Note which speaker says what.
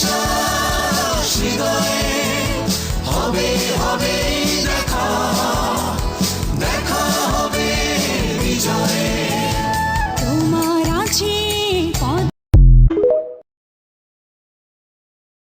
Speaker 1: বিশ্বাস হৃদয়ে হবে হবে।